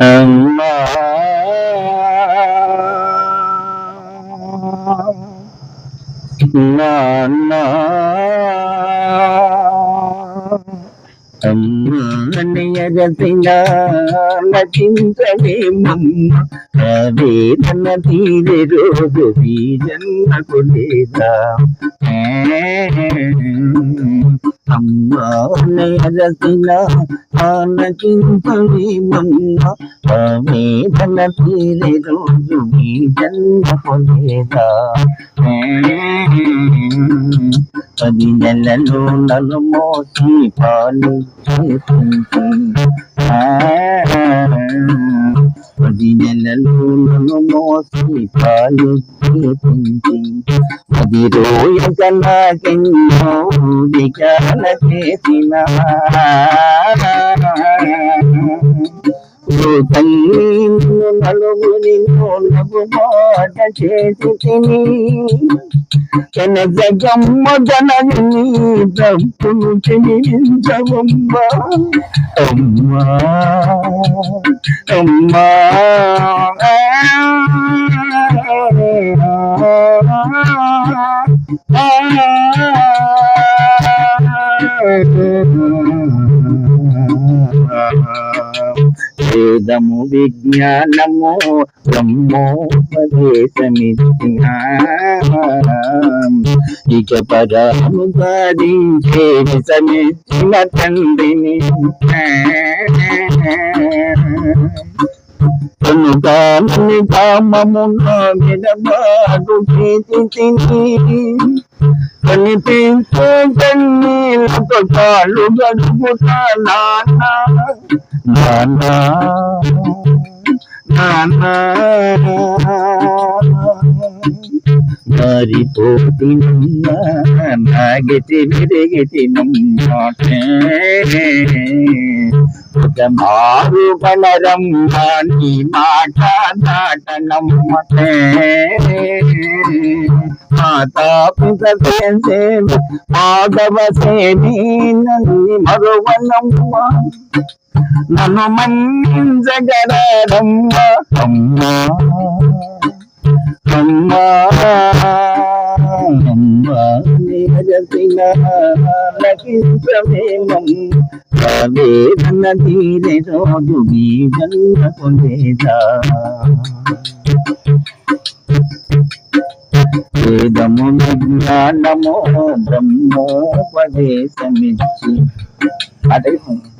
అమ్మా నాన్న వేదన తీరే రోజు ఈ జన్మకు లేదా అమ్మనియగతిన ఆనచించలేమమ్మ వేదన తీరే రోజు ఈ జన్మకు పది నెలలు నలు మోసి పాలు పది నెలలు నలు మోసి పాలు చేపించి పది నాకెన్నో దిగాల చేసిన నలుగురి నవ్వు మాట చేసి తిని జనజగమ్మ జనని అమ్మా అమ్మా వేదము విజ్ఞానము బ్రహ్మోపదేశమిచ్చిన. ఇక పరము సాధించే విషమిచ్చిన తండ్రిని కనుకాని కామమున విడబాటు చేతి తిని కనిపించే కన్నీళ్ళతో గడుపుతా నాన్న. నాన్న నాన్న మారిపోతున్నా నాగతి విరిగితినమ్మాటే ఒక మారు బలరమ్మా నీ మాట దాటనమ్మటే మాతా పిత మాధవ సేని నన్ను మరువనమ్మ నన్ను మన్నించగలరమ్మ అమ్మా అమ్మా అమ్మా. వేదన తీరే రోజు మీ జన్మ పొందేదా వేదము విజ్ఞానము బ్రహ్మోపదేశమిచ్చి. అదే